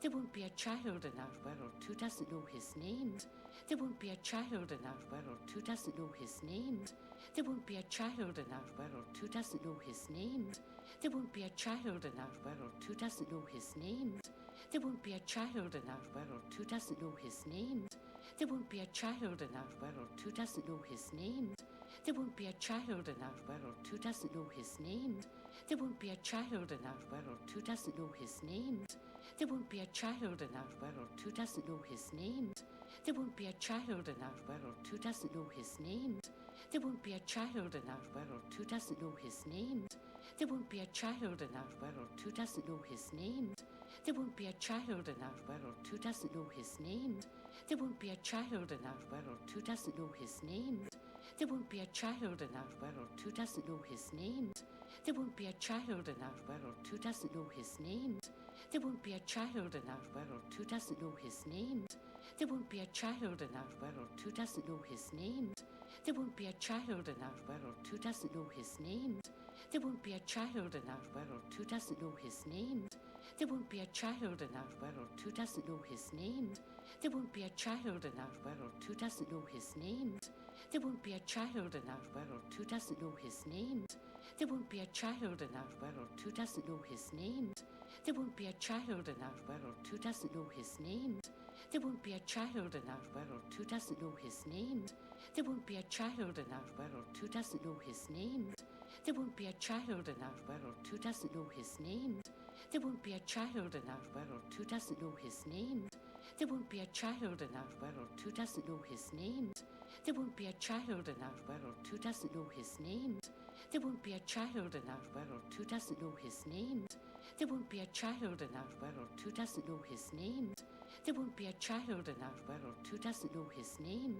There won't be a child in our world who doesn't know his name. There won't be a child in our world who doesn't know his name. There won't be a child in our world who doesn't know his name. There won't be a child in our world who doesn't know his name. There won't be a child in our world who doesn't know his name. There won't be a child in our world who doesn't know his name. There won't be a child in our world who doesn't know his name. There won't be a child in our world who doesn't know his name. There won't be a child in our world who doesn't know his name. There won't be a child in our world who doesn't know his name. There won't be a child in our world who doesn't know his name. There won't be a child in our world who doesn't know his name. There won't be a child in our world who doesn't know his name. There won't be a child in our world who doesn't know his name. There won't be a child in our world who doesn't know his name. There won't be a child in our world who doesn't know his name. There won't be a child in our world who doesn't know his name. There won't be a child in our world who doesn't know his name. There won't be a child in our world who doesn't know his name. There won't be a child in our world who doesn't know his name. There won't be a child in our world who doesn't know his name. There won't be a child in our world who doesn't know his name. There won't be a child in our world who doesn't know his name. There won't be a child in our world who doesn't know his name. There won't be a child in our world who doesn't know his name. There won't be a child in our world who doesn't know his name. There won't be a child in our world who doesn't know his name. There won't be a child in our world who doesn't know his name. There won't be a child in our world who doesn't know his name. There won't be a child in our world who doesn't know his name. There won't be a child in our world who doesn't know his name. There won't be a child in our world who doesn't know his name. There won't be a child in our world who doesn't know his name. There won't be a child in our world who doesn't know his name.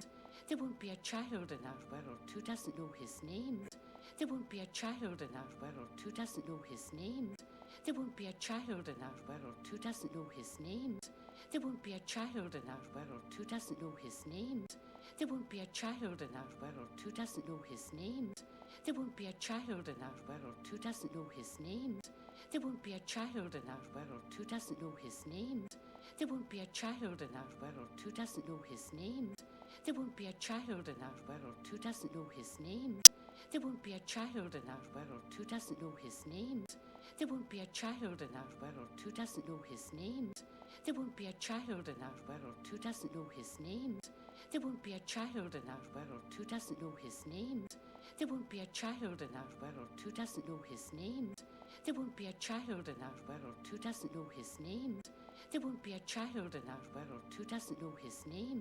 There won't be a child in our world who doesn't know his name. There won't be a child in our world who doesn't know his name. There won't be a child in our world who doesn't know his name. There won't be a child in our world who doesn't know his name. There won't be a child in our world who doesn't know his name. There won't be a child in our world who doesn't know his name. There won't be a child in our world who doesn't know his name. There won't be a child in our world who doesn't know his name. There won't be a child in our world who doesn't know his name. There won't be a child in our world who doesn't know his name. There won't be a child in our world who doesn't know his name. There won't be a child in our world who doesn't know his name. There won't be a child in our world who doesn't know his name. There won't be a child in our world who doesn't know his name. There won't be a child in our world who doesn't know his name. There won't be a child in our world who doesn't know his name.